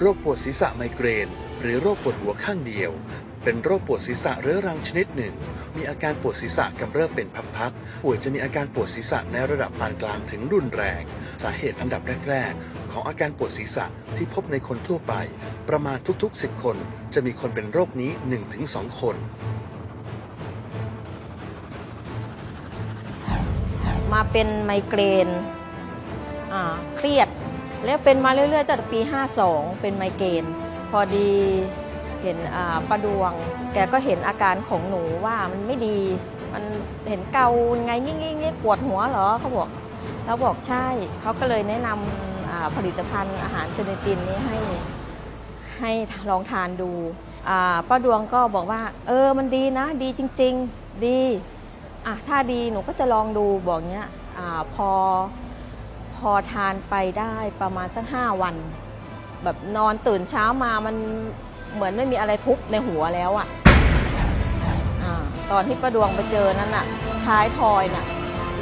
โรคปวดศีรษะไมเกรน หรือโรคปวดหัวข้างเดียว เป็นโรคปวดศีรษะเรื้อรังชนิดหนึ่ง มีอาการปวดศีรษะกำเริบเป็นพักๆป่วยจะมีอาการปวดศีรษะในระดับปานกลางถึงรุนแรง สาเหตุอันดับแรก ๆ ของอาการปวดศีรษะที่พบในคนทั่วไป ประมาณทุกๆ 10 คน จะมีคนเป็นโรคนี้ 1-2 คนมาเป็นไมเกรนเครียด แล้วเป็นมาเรื่อยๆตั้งแต่ปี 52 เป็นไมเกรนพอดีเห็นอ่าประดวง แกก็เห็นอาการของหนูว่ามันไม่ดี มันเห็นเกาไงงี้งี้งี้ปวดหัวเหรอเขาบอกแล้วบอกใช่เขาก็เลยแนะนำอ่าผลิตภัณฑ์อาหารเซเนตินนี้ให้ให้ลองทานดูป้าดวงก็บอกว่า เออมันดีนะ ดีจริง ๆ ดีอะถ้าดีหนูก็จะลองดูบอกเนี้ยอพอพ อทานไปได้ประมาณสักห้าวัน แบบนอนตื่นเช้ามามันเหมือนไม่มีอะไรทุบในหัวแล้วอะอะตอนที่ประดวงไปเจอนั้นอะท้ายทอยน่ะ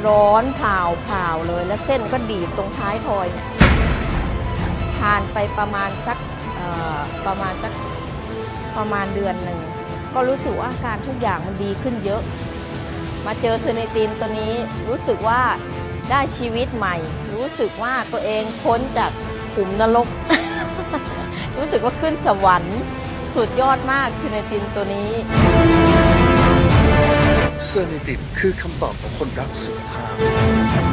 ร้อนเผาเผาเลยแล้วเส้นก็ดีดตรงท้ายทอยเนี่ยทานไปประมาณสักประมาณสักประมาณเดือนหนึ่งก็รู้สึกว่าอาการทุกอย่างมันดีขึ้นเยอะ มาเจอเซเนตินตัวนี้รู้สึกว่า ได้ชีวิตใหม่ รู้สึกว่าตัวเองพ้นจากขุมนรก รู้สึกว่าขึ้นสวรรค์สุดยอดมากเซเนตินตัวนี้เซอร์นิตินคือคำตอบของคนรักสุขภาพ